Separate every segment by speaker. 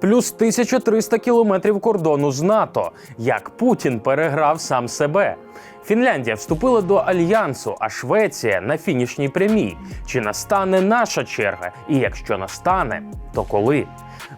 Speaker 1: Плюс 1300 кілометрів кордону з НАТО. Як Путін переграв сам себе. Фінляндія вступила до альянсу, а Швеція на фінішній прямій. Чи настане наша черга? І якщо настане, то коли?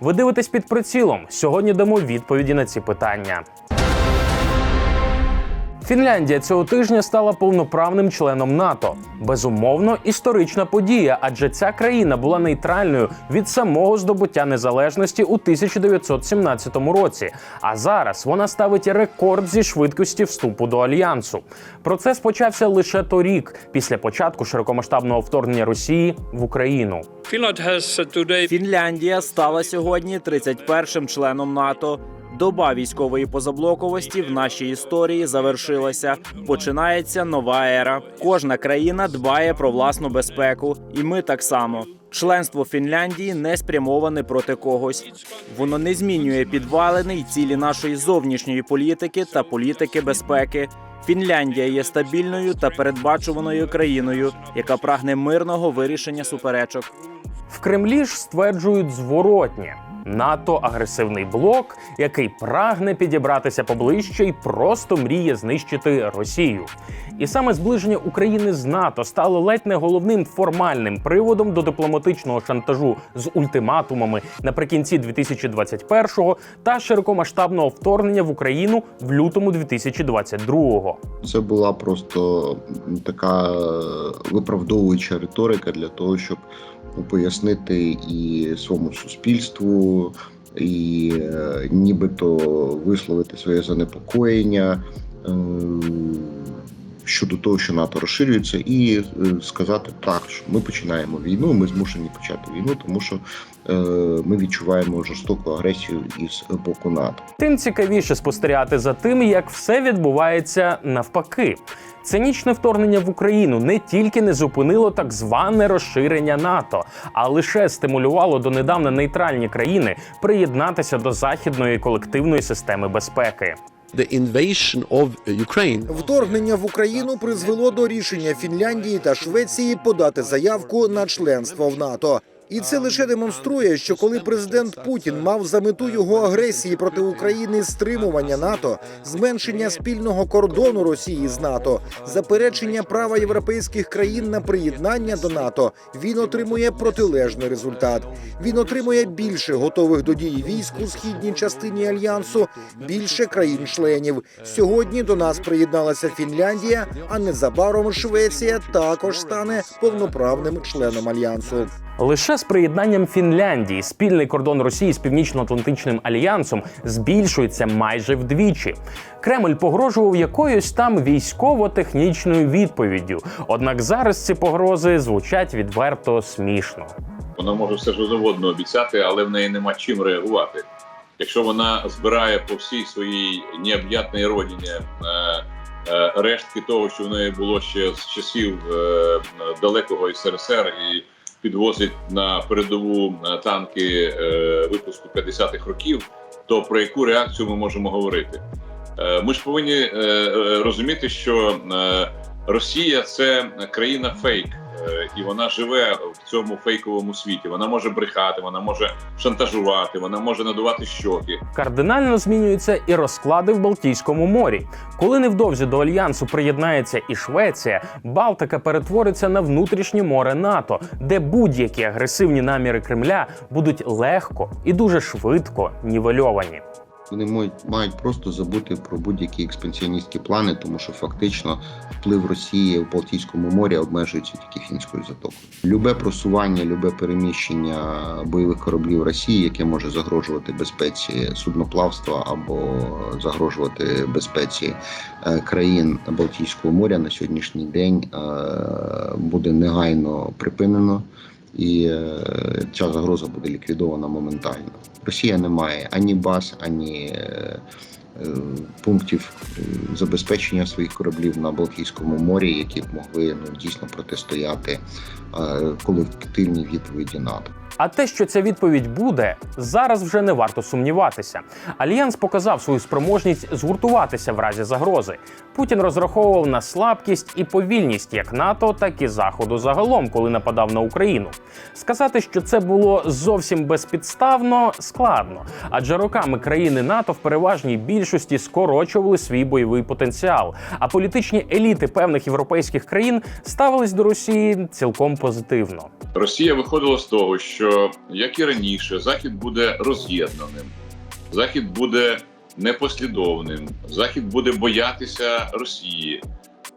Speaker 1: Ви дивитесь під прицілом. Сьогодні дамо відповіді на ці питання. Фінляндія цього тижня стала повноправним членом НАТО. Безумовно, історична подія, адже ця країна була нейтральною від самого здобуття незалежності у 1917 році. А зараз вона ставить рекорд зі швидкості вступу до альянсу. Процес почався лише торік, після початку широкомасштабного вторгнення Росії в Україну.
Speaker 2: Фінляндія стала сьогодні 31-м членом НАТО. Доба військової позаблоковості в нашій історії завершилася. Починається нова ера. Кожна країна дбає про власну безпеку, і ми так само. Членство Фінляндії не спрямоване проти когось. Воно не змінює підвалини й цілі нашої зовнішньої політики та політики безпеки. Фінляндія є стабільною та передбачуваною країною, яка прагне мирного вирішення суперечок.
Speaker 1: В Кремлі ж стверджують зворотнє. НАТО агресивний блок, який прагне підібратися поближче і просто мріє знищити Росію. І саме зближення України з НАТО стало ледь не головним формальним приводом до дипломатичного шантажу з ультиматумами наприкінці 2021-го та широкомасштабного вторгнення в Україну в лютому 2022-го.
Speaker 3: Це була просто така виправдовуюча риторика для того, щоб пояснити і своєму суспільству, і е, нібито висловити своє занепокоєння. Щодо того, що НАТО розширюється, і е, сказати так, що ми починаємо війну. Ми змушені почати війну, тому що е, ми відчуваємо жорстоку агресію із боку НАТО.
Speaker 1: Тим цікавіше спостерігати за тим, як все відбувається навпаки. Цинічне вторгнення в Україну не тільки не зупинило так зване розширення НАТО, а лише стимулювало донедавна нейтральні країни приєднатися до західної колективної системи безпеки.
Speaker 4: The invasion of Ukraine
Speaker 5: Вторгнення в Україну призвело до рішення Фінляндії та Швеції подати заявку на членство в НАТО. І це лише демонструє, що коли президент Путін мав за мету його агресії проти України стримування НАТО, зменшення спільного кордону Росії з НАТО, заперечення права європейських країн на приєднання до НАТО, він отримує протилежний результат. Він отримує більше готових до дії військ у східній частині альянсу, більше країн-членів. Сьогодні до нас приєдналася Фінляндія, а незабаром Швеція також стане повноправним членом альянсу.
Speaker 1: Лише з приєднанням Фінляндії спільний кордон Росії з Північно-Атлантичним альянсом збільшується майже вдвічі. Кремль погрожував якоюсь там військово-технічною відповіддю. Однак зараз ці погрози звучать відверто смішно.
Speaker 6: Вона може все що завгодно обіцяти, але в неї нема чим реагувати. Якщо вона збирає по всій своїй необ'ятній родині е, е, рештки того, що в неї було ще з часів е, далекого СРСР, і підвозить на передову е, танки е, випуску 50-х років, то про яку реакцію ми можемо говорити? Е, ми ж повинні розуміти, що Росія це країна фейк. Е, і вона живе в цьому фейковому світі. Вона може брехати, вона може шантажувати, вона може надувати щоки.
Speaker 1: Кардинально змінюються і розклади в Балтійському морі. Коли невдовзі до альянсу приєднається і Швеція, Балтика перетвориться на внутрішнє море НАТО, де будь-які агресивні наміри Кремля будуть легко і дуже швидко нівельовані.
Speaker 3: Вони мають, мають просто забути про будь-які експансіоністські плани, тому що фактично вплив Росії в Балтійському морі обмежується тільки фінською затокою. Любе просування, любе переміщення бойових кораблів Росії, яке може загрожувати безпеці судноплавства або загрожувати безпеці е, країн Балтійського моря на сьогоднішній день е, буде негайно припинено. І е, ця загроза буде ліквідована моментально. Росія не має ані баз, ані е, е, пунктів забезпечення своїх кораблів на Балтійському морі, які б могли ну дійсно протистояти колективній відповіді НАТО.
Speaker 1: А те, що ця відповідь буде, зараз вже не варто сумніватися. Альянс показав свою спроможність згуртуватися в разі загрози. Путін розраховував на слабкість і повільність як НАТО, так і Заходу загалом, коли нападав на Україну. Сказати, що це було зовсім безпідставно, складно, адже роками країни НАТО в переважній більшості скорочували свій бойовий потенціал. А політичні еліти певних європейських країн ставились до Росії цілком позитивно.
Speaker 6: Росія виходила з того, що як і раніше, Захід буде роз'єднаним, Захід буде непослідовним, Захід буде боятися Росії,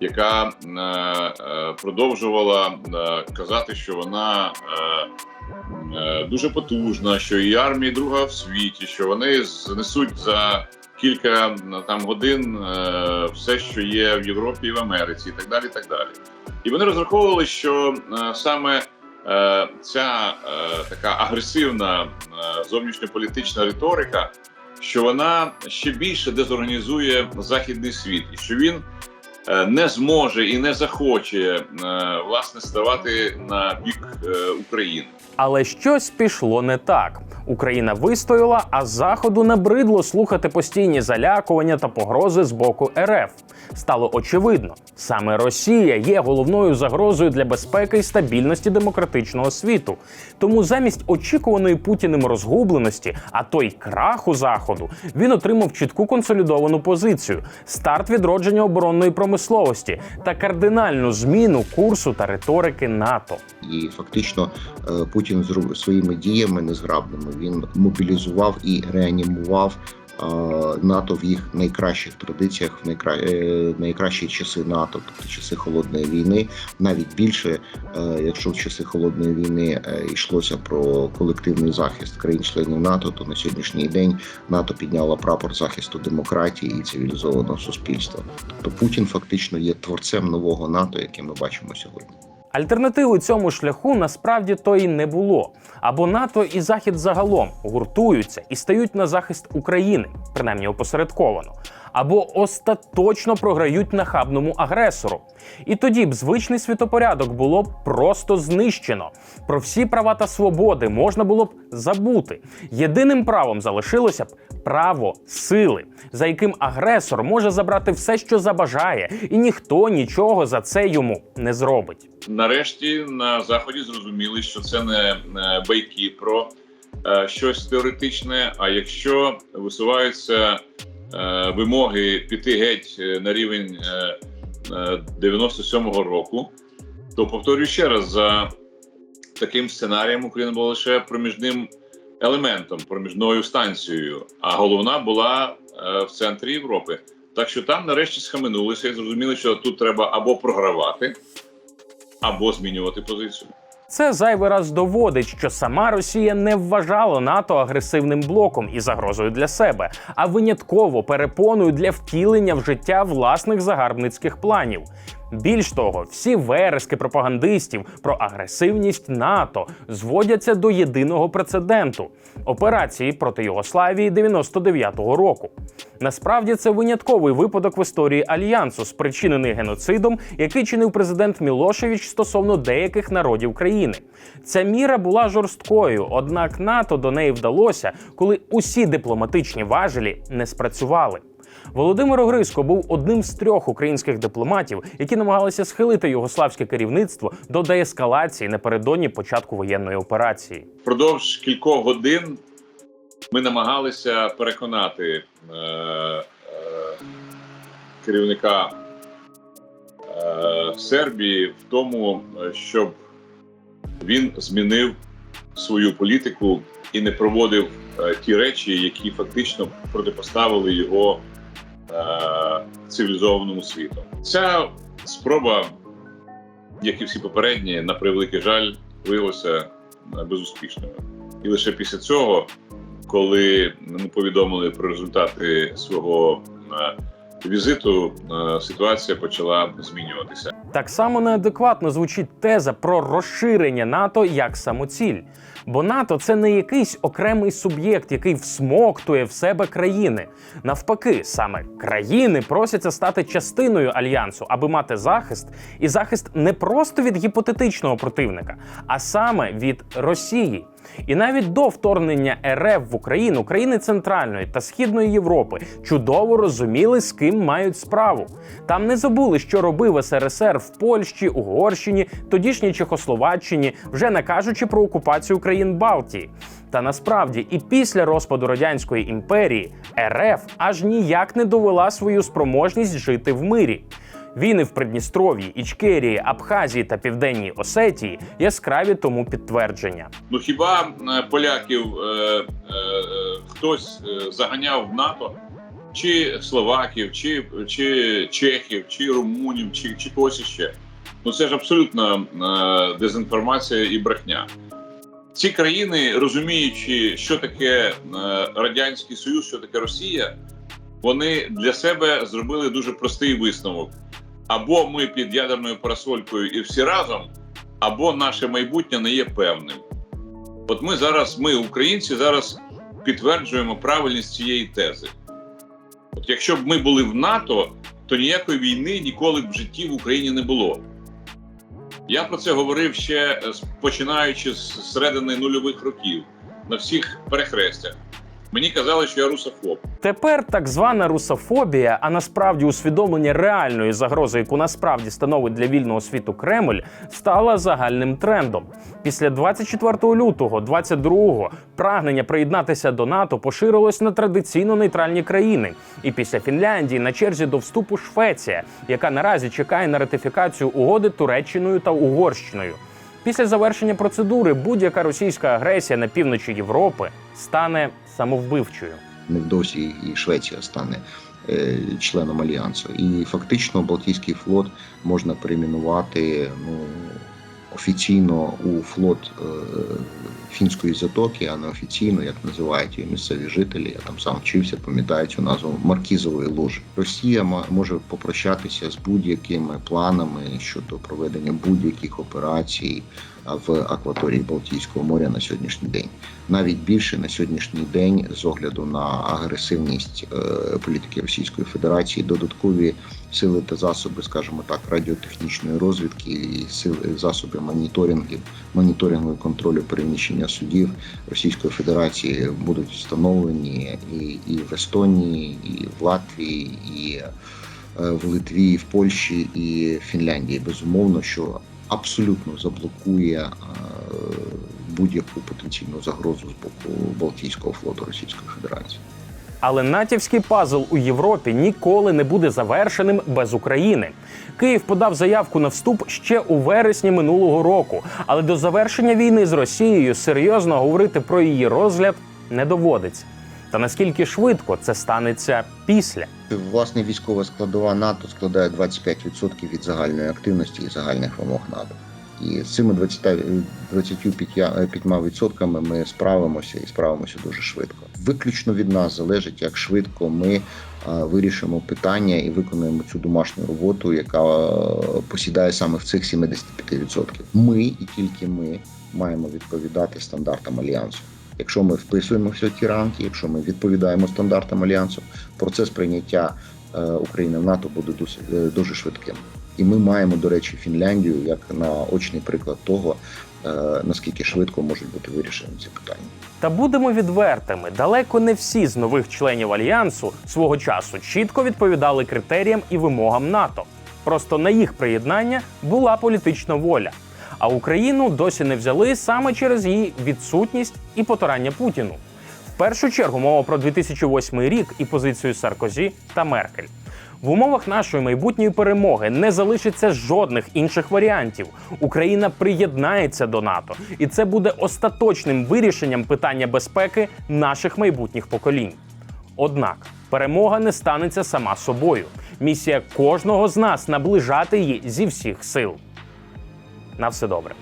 Speaker 6: яка е, е, продовжувала е, казати, що вона е, е, дуже потужна, що її армія друга в світі, що вони знесуть за кілька там годин е, все, що є в Європі і в Америці, і так далі. І так далі. І вони розраховували, що е, саме ця е, така агресивна е, зовнішньополітична риторика, що вона ще більше дезорганізує західний світ, і що він е, не зможе і не захоче е, власне ставати на бік е, України.
Speaker 1: Але щось пішло не так. Україна вистояла, а заходу набридло слухати постійні залякування та погрози з боку РФ. Стало очевидно, саме Росія є головною загрозою для безпеки і стабільності демократичного світу. Тому замість очікуваної путіним розгубленості, а то й краху заходу, він отримав чітку консолідовану позицію, старт відродження оборонної промисловості та кардинальну зміну курсу та риторики НАТО.
Speaker 3: І фактично е, Путін своїми діями незграбними. Він мобілізував і реанімував НАТО в їх найкращих традиціях, в найкра... е, найкращі часи НАТО, тобто часи холодної війни. Навіть більше, е, якщо в часи холодної війни е, йшлося про колективний захист країн-членів НАТО, то на сьогоднішній день НАТО підняло прапор захисту демократії і цивілізованого суспільства. Тобто Путін фактично є творцем нового НАТО, яке ми бачимо сьогодні.
Speaker 1: Альтернативи цьому шляху насправді то і не було. Або НАТО і Захід загалом гуртуються і стають на захист України, принаймні опосередковано, або остаточно програють нахабному агресору. І тоді б звичний світопорядок було б просто знищено. Про всі права та свободи можна було б забути. Єдиним правом залишилося б право сили, за яким агресор може забрати все, що забажає, і ніхто нічого за це йому не зробить.
Speaker 6: Нарешті на заході зрозуміли, що це не байки про е, щось теоретичне. А якщо висуваються е, вимоги піти геть е, на рівень е, е, 97-го року, то повторюю ще раз за таким сценарієм Україна була лише проміжним елементом, проміжною станцією, а головна була е, в центрі Європи. Так що там нарешті схаменулися і зрозуміли, що тут треба або програвати, або змінювати позицію.
Speaker 1: Це зайвий раз доводить, що сама Росія не вважала НАТО агресивним блоком і загрозою для себе, а винятково перепоною для втілення в життя власних загарбницьких планів. Більш того, всі верески пропагандистів про агресивність НАТО зводяться до єдиного прецеденту операції проти Югославії 99-го року. Насправді це винятковий випадок в історії альянсу, спричинений геноцидом, який чинив президент Мілошевич стосовно деяких народів країни. Ця міра була жорсткою, однак НАТО до неї вдалося, коли усі дипломатичні важелі не спрацювали. Володимир Огризко був одним з трьох українських дипломатів, які намагалися схилити югославське керівництво до деескалації напередодні початку воєнної операції.
Speaker 6: Впродовж кількох годин ми намагалися переконати е, е, керівника е, Сербії в тому, щоб він змінив свою політику і не проводив е, ті речі, які фактично протипоставили його цивілізованому світу. Ця спроба, як і всі попередні, на превеликий жаль, виявилася е, безуспішною. І лише після цього, коли ми повідомили про результати свого е, візиту, е, ситуація почала змінюватися.
Speaker 1: Так само неадекватно звучить теза про розширення НАТО як самоціль. Бо НАТО це не якийсь окремий суб'єкт, який всмоктує в себе країни. Навпаки, саме країни просяться стати частиною альянсу, аби мати захист, і захист не просто від гіпотетичного противника, а саме від Росії. І навіть до вторгнення РФ в Україну країни Центральної та Східної Європи чудово розуміли, з ким мають справу. Там не забули, що робив СРСР в Польщі, Угорщині, тодішній Чехословаччині, вже не кажучи про окупацію країн Балтії. Та насправді і після розпаду радянської імперії РФ аж ніяк не довела свою спроможність жити в мирі. Війни в Придністров'ї, Ічкерії, Абхазії та Південній Осетії яскраві тому підтвердження.
Speaker 6: Ну хіба е, поляків е, е, хтось е, заганяв в НАТО, чи словаків, чи, чи чехів, чи румунів, чи, чи когось іще? Ну це ж абсолютно е, дезінформація і брехня. Ці країни, розуміючи, що таке е, Радянський Союз, що таке Росія, вони для себе зробили дуже простий висновок: або ми під ядерною парасолькою і всі разом, або наше майбутнє не є певним. От ми зараз, ми, українці, зараз підтверджуємо правильність цієї тези. От якщо б ми були в НАТО, то ніякої війни ніколи б в житті в Україні не було. Я про це говорив ще е, починаючи з середини нульових років на всіх перехрестях. Мені казали, що я русофоб.
Speaker 1: Тепер так звана русофобія, а насправді усвідомлення реальної загрози, яку насправді становить для вільного світу Кремль, стала загальним трендом. Після 24 лютого 22-го прагнення приєднатися до НАТО поширилось на традиційно нейтральні країни. І після Фінляндії на черзі до вступу Швеція, яка наразі чекає на ратифікацію угоди Туреччиною та Угорщиною. Після завершення процедури будь-яка російська агресія на півночі Європи стане самовбивчою.
Speaker 3: невдовзі і Швеція стане е, членом альянсу. І фактично Балтійський флот можна перейменувати ну, офіційно у флот е, фінської затоки, а не офіційно, як називають її місцеві жителі. Я там сам вчився, пам'ятаю цю назву Маркізової ложі. Росія може попрощатися з будь-якими планами щодо проведення будь-яких операцій в акваторії Балтійського моря на сьогоднішній день навіть більше на сьогоднішній день з огляду на агресивність е, політики Російської Федерації, додаткові сили та засоби, скажімо так, радіотехнічної розвідки і сили засоби моніторингів, моніторингу і контролю переміщення судів Російської Федерації будуть встановлені і, і в Естонії, і в Латвії, і е, в Литві, і в Польщі, і в Фінляндії. Безумовно, що абсолютно заблокує е, будь-яку потенційну загрозу з боку Балтійського флоту Російської Федерації.
Speaker 1: Але натівський пазл у Європі ніколи не буде завершеним без України. Київ подав заявку на вступ ще у вересні минулого року, але до завершення війни з Росією серйозно говорити про її розгляд не доводиться. Та наскільки швидко це станеться після?
Speaker 3: Власне, військова складова НАТО складає 25% від загальної активності і загальних вимог НАТО. І з цими 20, 25% ми справимося і справимося дуже швидко. Виключно від нас залежить, як швидко ми вирішимо питання і виконуємо цю домашню роботу, яка посідає саме в цих 75%. Ми і тільки ми маємо відповідати стандартам альянсу. Якщо ми вписуємося в ті рамки, якщо ми відповідаємо стандартам альянсу, процес прийняття е, України в НАТО буде досить е, дуже швидким. І ми маємо, до речі, Фінляндію як наочний приклад того, е, наскільки швидко можуть бути вирішені ці питання.
Speaker 1: Та будемо відвертими, далеко не всі з нових членів альянсу свого часу чітко відповідали критеріям і вимогам НАТО. Просто на їх приєднання була політична воля. А Україну досі не взяли саме через її відсутність і потурання Путіну. В першу чергу мова про 2008 рік і позицію Саркозі та Меркель. В умовах нашої майбутньої перемоги не залишиться жодних інших варіантів. Україна приєднається до НАТО, і це буде остаточним вирішенням питання безпеки наших майбутніх поколінь. Однак перемога не станеться сама собою. Місія кожного з нас наближати її зі всіх сил. На все добре.